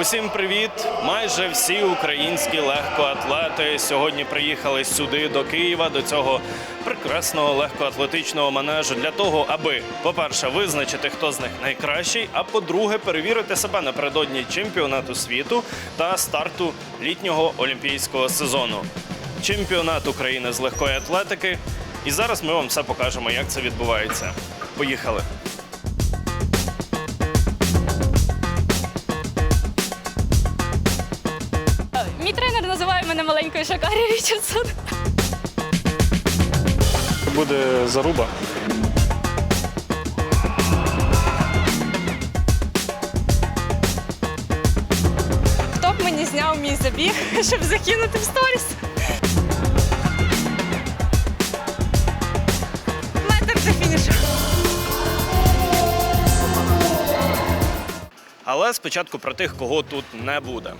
Усім привіт! Майже всі українські легкоатлети сьогодні приїхали сюди до Києва до цього прекрасного легкоатлетичного манежу для того, аби, по-перше, визначити, хто з них найкращий, а по-друге, перевірити себе напередодні чемпіонату світу та старту літнього олімпійського сезону. Чемпіонат України з легкої атлетики. І зараз ми вам все покажемо, як це відбувається. Поїхали! Називає мене маленькою Шакарі Річардсон. Буде заруба. Хто б мені зняв мій забіг, щоб закинути в сторіс? Метр до фінішу. Але спочатку про тих, кого тут не буде.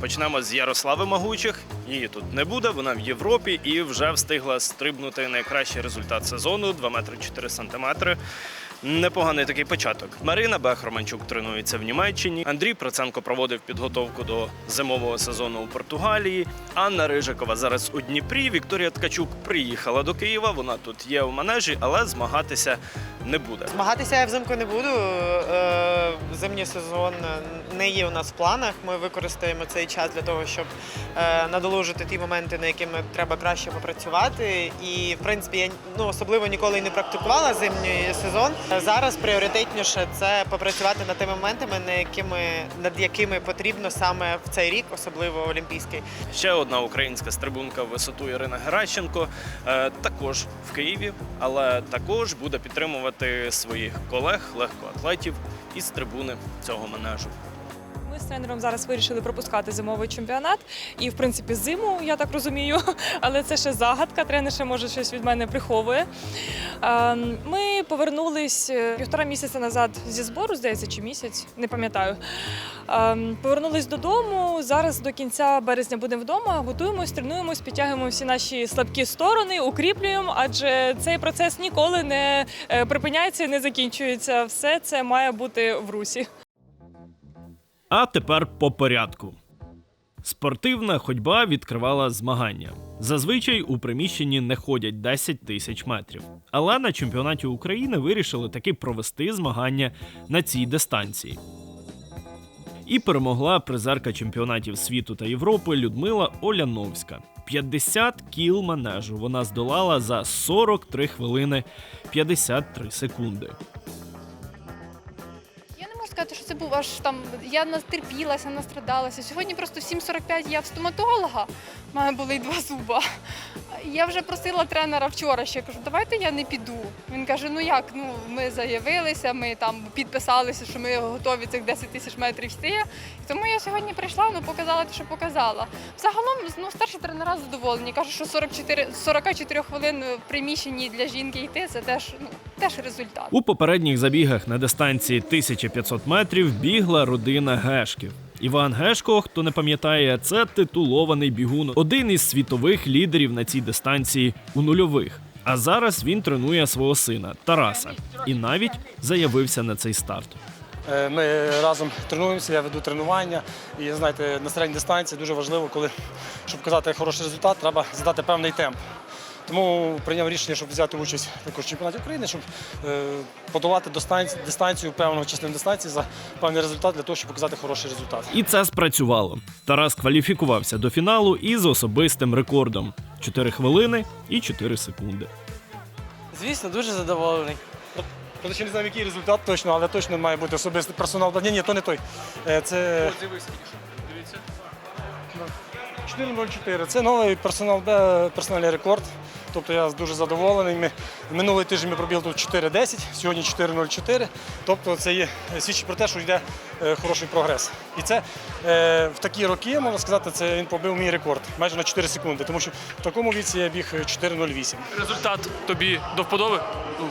Почнемо з Ярослави Магучих. Її тут не буде. Вона в Європі і вже встигла стрибнути найкращий результат сезону 2 метри 4 сантиметри. Непоганий такий початок. Марина Бех-Романчук тренується в Німеччині. Андрій Проценко проводив підготовку до зимового сезону у Португалії. Анна Рижикова зараз у Дніпрі. Вікторія Ткачук приїхала до Києва. Вона тут є в манежі, але змагатися не буде. Змагатися я взимку не буду. Е, Зимній сезон не є у нас в планах. Ми використаємо цей час для того, щоб е, надолужити ті моменти, на які ми треба краще попрацювати. І в принципі я ну, особливо ніколи не практикувала зимній сезон. Зараз пріоритетніше це попрацювати над тими моментами, на якими над якими потрібно саме в цей рік, особливо олімпійський. Ще одна українська стрибунка в висоту Ірина Геращенко е, також в Києві, але також буде підтримувати своїх колег, легкоатлетів із трибуни цього манежу. Ми з тренером зараз вирішили пропускати зимовий чемпіонат. І, в принципі, зиму, я так розумію, але це ще загадка. Тренер ще може щось від мене приховує. Е, Ми повернулись е, півтора місяця назад зі збору, здається, чи місяць, не пам'ятаю. Е, Повернулись додому. Зараз до кінця березня будемо вдома, готуємось, тренуємось, підтягуємо всі наші слабкі сторони, укріплюємо, адже цей процес ніколи не е, припиняється і не закінчується. Все це має бути в русі. А тепер по порядку. Спортивна ходьба відкривала змагання. Зазвичай у приміщенні не ходять 10 тисяч метрів. Але на чемпіонаті України вирішили таки провести змагання на цій дистанції. І перемогла призерка чемпіонатів світу та Європи Людмила Оляновська. 50 кіл манежу вона здолала за 43 хвилини 53 секунди. Сказати, що це був аж там. Я натерпілася, настрадалася. Сьогодні просто в 7.45 я в стоматолога. У мене були два зуба. Я вже просила тренера вчора ще кажу, давайте я не піду. Він каже: ну як? Ну ми заявилися, ми там підписалися, що ми готові цих 10 тисяч метрів йти. Тому я сьогодні прийшла, ну показала те, що показала. Загалом ну, старші тренера задоволені. Кажуть, що 44, 44 хвилин в приміщенні для жінки йти це теж ну теж результат. У попередніх забігах на дистанції 1500 метрів бігла родина Гешків. Іван Гешко, хто не пам'ятає, це титулований бігун, один із світових лідерів на цій дистанції у нульових. А зараз він тренує свого сина Тараса і навіть заявився на цей старт. Е, Ми разом тренуємося, я веду тренування. І знаєте, на середній дистанції дуже важливо, коли щоб показати хороший результат, треба задати певний темп. Тому прийняв рішення, щоб взяти участь також в чемпіонаті України, щоб е, подолати дистанцію, певного частину дистанції за певний результат для того, щоб показати хороший результат. І це спрацювало. Тарас кваліфікувався до фіналу із особистим рекордом: 4 хвилини і 4 секунди. Звісно, дуже задоволений. Тобто ще не знаю, який результат точно, але точно має бути особистий персонал. Ні, ні, то не той. Е, Це 4.04. Це новий персонал, персональний рекорд. Тобто я дуже задоволений. Ми, минулий тиждень ми пробіли тут 4.10, сьогодні 4.04. Тобто це є, свідчить про те, що йде е, хороший прогрес. І це е, в такі роки, можна сказати, це він побив мій рекорд майже на 4 секунди, тому що в такому віці я біг 4.08. Результат тобі до вподоби?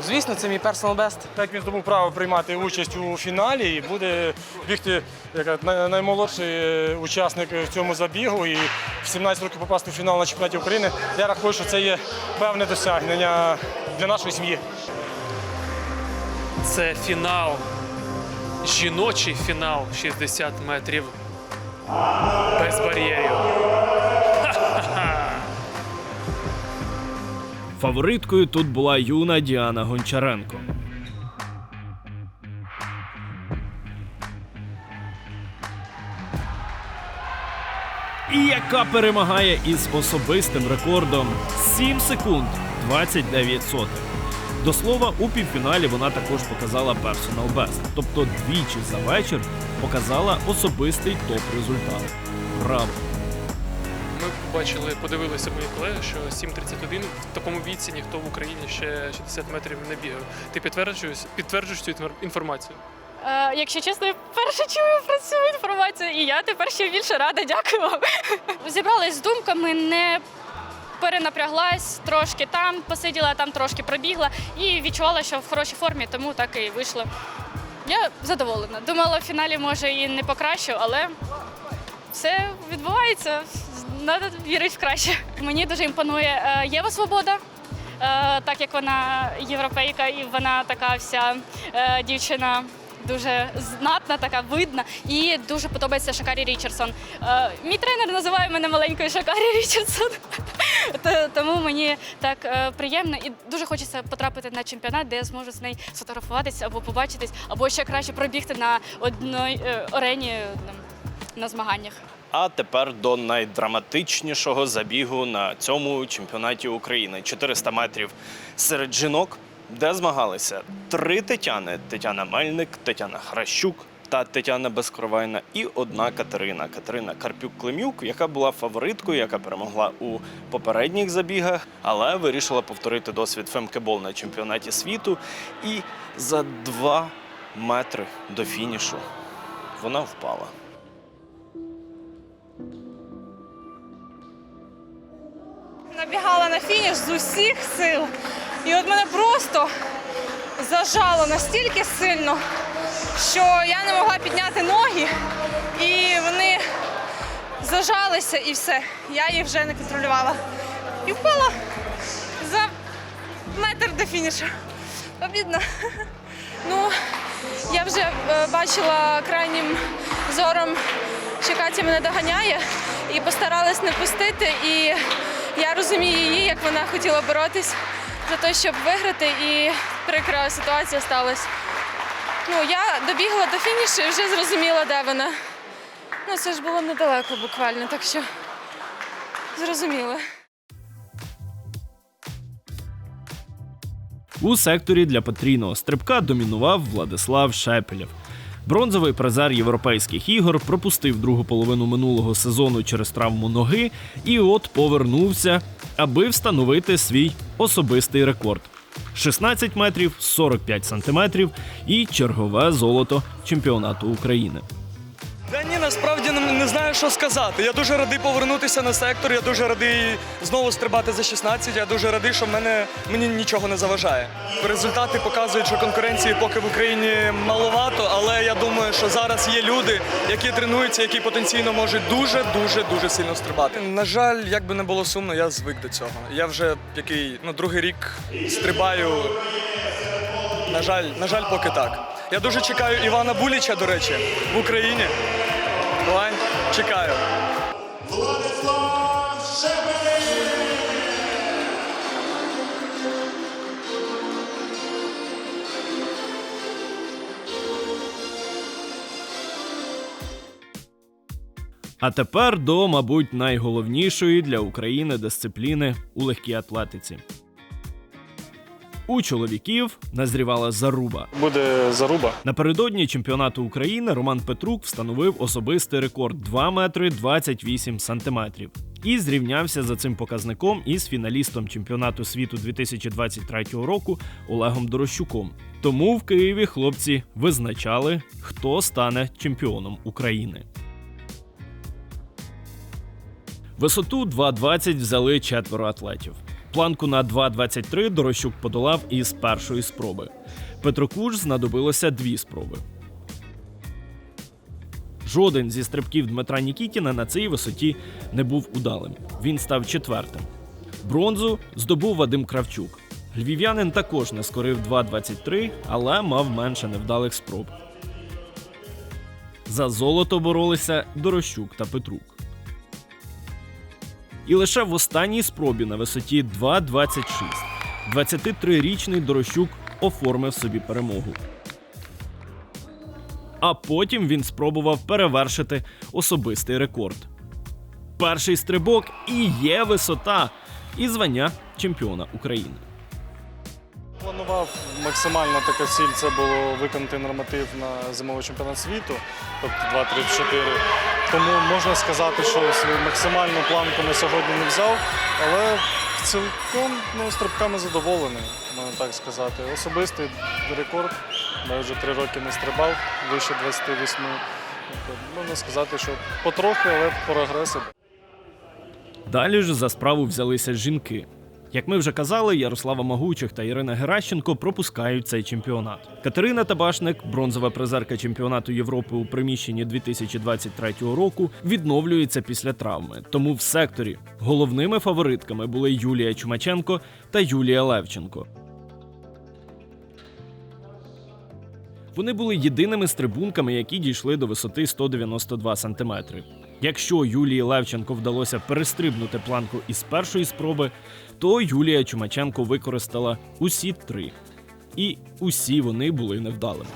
Звісно, це мій персонал бест. Так він здобув право приймати участь у фіналі і буде бігти як наймолодший е, учасник в цьому забігу. І в 17 років попасти в фінал на чемпіонаті України. Я рахую, що це є певне досягнення для нашої сім'ї. Це фінал, жіночий фінал 60 метрів Без бар'єрів. Фавориткою тут була юна Діана Гончаренко. І яка перемагає із особистим рекордом 7 секунд 29 сотих. До слова, у півфіналі вона також показала персонал бест, тобто двічі за вечір показала особистий топ-результат. Браво! Ми побачили, подивилися мої колеги, що 7.31 в такому віці ніхто в Україні ще 60 метрів не бігав. Ти підтверджуєш, підтверджуєш цю інформацію? Е, якщо чесно, я вперше чую про цю інформацію, і я тепер ще більше рада. Дякую вам. Зібралась з думками, не перенапряглась трошки там, посиділа, там трошки пробігла і відчувала, що в хорошій формі, тому так і вийшло. Я задоволена. Думала, в фіналі може і не покращу, але все відбувається. Треба вірити в краще. Мені дуже імпонує е, Єва Свобода. Е, так як вона європейка і вона така вся е, дівчина дуже знатна, така видна. І дуже подобається Шакарі Річардсон. Е, мій тренер називає мене маленькою Шакарі Річардсон. Тому мені так е, приємно і дуже хочеться потрапити на чемпіонат, де я зможу з нею сфотографуватися або побачитись, або ще краще пробігти на одній е, арені на змаганнях. А тепер до найдраматичнішого забігу на цьому чемпіонаті України 400 метрів серед жінок, де змагалися три Тетяни: Тетяна Мельник, Тетяна Хращук та Тетяна Безкровайна, і одна Катерина Катерина Карпюк-Климюк, яка була фавориткою, яка перемогла у попередніх забігах, але вирішила повторити досвід фемкебол на чемпіонаті світу. І за два метри до фінішу вона впала. Набігала на фініш з усіх сил. І от мене просто зажало настільки сильно, що я не могла підняти ноги, і вони зажалися і все. Я їх вже не контролювала. І впала за метр до фінішу. Обідно. Ну, я вже е, бачила крайнім зором, що Катя мене доганяє, і постаралась не пустити. І я розумію її, як вона хотіла боротись за те, щоб виграти, і прикра ситуація сталася. Ну, я добігла до фінішу і вже зрозуміла, де вона. Ну, це ж було недалеко буквально, так що зрозуміла. У секторі для потрійного стрибка домінував Владислав Шепелєв. Бронзовий призер європейських ігор пропустив другу половину минулого сезону через травму ноги і от повернувся, аби встановити свій особистий рекорд. 16 метрів 45 сантиметрів і чергове золото чемпіонату України. Та ні, насправді не, знаю, що сказати. Я дуже радий повернутися на сектор. Я дуже радий знову стрибати за 16. Я дуже радий, що мене мені нічого не заважає. Результати показують, що конкуренції поки в Україні маловато, але я думаю, що зараз є люди, які тренуються, які потенційно можуть дуже, дуже, дуже сильно стрибати. На жаль, як би не було сумно, я звик до цього. Я вже який ну другий рік стрибаю. На жаль, на жаль, поки так. Я дуже чекаю Івана Буліча, до речі, в Україні. Вань, чекаю. А тепер до, мабуть, найголовнішої для України дисципліни у легкій атлетиці. У чоловіків назрівала заруба. Буде заруба. Напередодні чемпіонату України Роман Петрук встановив особистий рекорд 2 метри 28 сантиметрів і зрівнявся за цим показником із фіналістом чемпіонату світу 2023 року Олегом Дорощуком. Тому в Києві хлопці визначали, хто стане чемпіоном України. Висоту 2.20 взяли четверо атлетів. Планку на 2.23 Дорощук подолав із першої спроби. Петроку ж знадобилося дві спроби. Жоден зі стрибків Дмитра Нікітіна на цій висоті не був удалим. Він став четвертим. Бронзу здобув Вадим Кравчук. Львів'янин також не скорив 2.23, але мав менше невдалих спроб. За золото боролися Дорощук та Петрук. І лише в останній спробі на висоті 2.26 23-річний Дорощук оформив собі перемогу. А потім він спробував перевершити особистий рекорд. Перший стрибок і є висота і звання чемпіона України. Планував максимально така ціль це було виконати норматив на зимовий чемпіонат світу, тобто 2.34. Тому можна сказати, що свою максимальну планку на сьогодні не взяв, але цілком ну, стрибками задоволений, можна так сказати. Особистий рекорд. Я вже три роки не стрибав, вище 28. Тобто, можна сказати, що потрохи, але прогреси. Далі ж за справу взялися жінки. Як ми вже казали, Ярослава Магучих та Ірина Геращенко пропускають цей чемпіонат. Катерина Табашник, бронзова призерка чемпіонату Європи у приміщенні 2023 року, відновлюється після травми. Тому в секторі головними фаворитками були Юлія Чумаченко та Юлія Левченко. Вони були єдиними стрибунками, які дійшли до висоти 192 см. Якщо Юлії Левченко вдалося перестрибнути планку із першої спроби, то Юлія Чумаченко використала усі три. І усі вони були невдалими.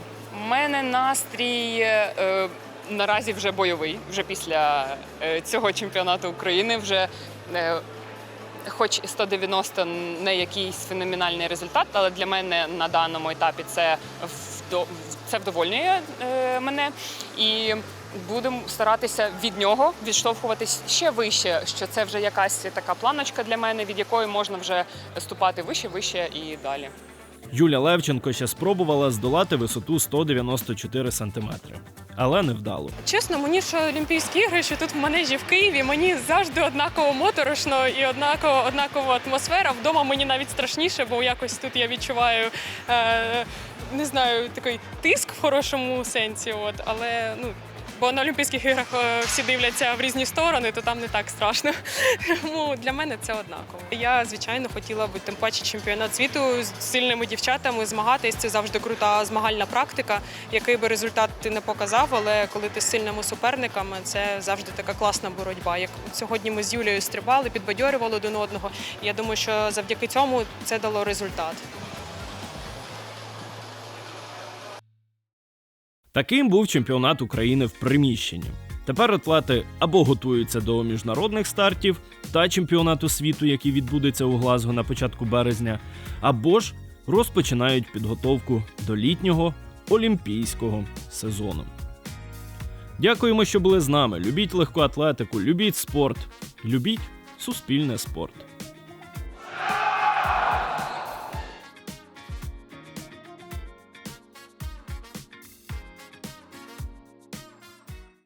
У мене настрій е, наразі вже бойовий, вже після е, цього чемпіонату України. Вже е, хоч і 190 не якийсь феноменальний результат, але для мене на даному етапі це це вдовольнює е, мене. І будемо старатися від нього відштовхуватись ще вище, що це вже якась така планочка для мене, від якої можна вже ступати вище, вище і далі. Юля Левченко ще спробувала здолати висоту 194 см, але невдало. Чесно, мені що Олімпійські ігри, що тут в манежі в Києві, мені завжди однаково моторошно і однаково однакова атмосфера. Вдома мені навіть страшніше, бо якось тут я відчуваю. Е, не знаю, такий тиск в хорошому сенсі, от, але ну. Бо на Олімпійських іграх е, всі дивляться в різні сторони, то там не так страшно. Тому для мене це однаково. Я, звичайно, хотіла б тим паче чемпіонат світу з сильними дівчатами змагатись. Це завжди крута змагальна практика. Який би результат ти не показав, але коли ти з сильними суперниками, це завжди така класна боротьба. Як сьогодні ми з Юлією стрибали, підбадьорювали один одного. Я думаю, що завдяки цьому це дало результат. Таким був чемпіонат України в приміщенні. Тепер атлети або готуються до міжнародних стартів та чемпіонату світу, який відбудеться у Глазго на початку березня, або ж розпочинають підготовку до літнього олімпійського сезону. Дякуємо, що були з нами. Любіть легку атлетику, любіть спорт, любіть суспільне спорт.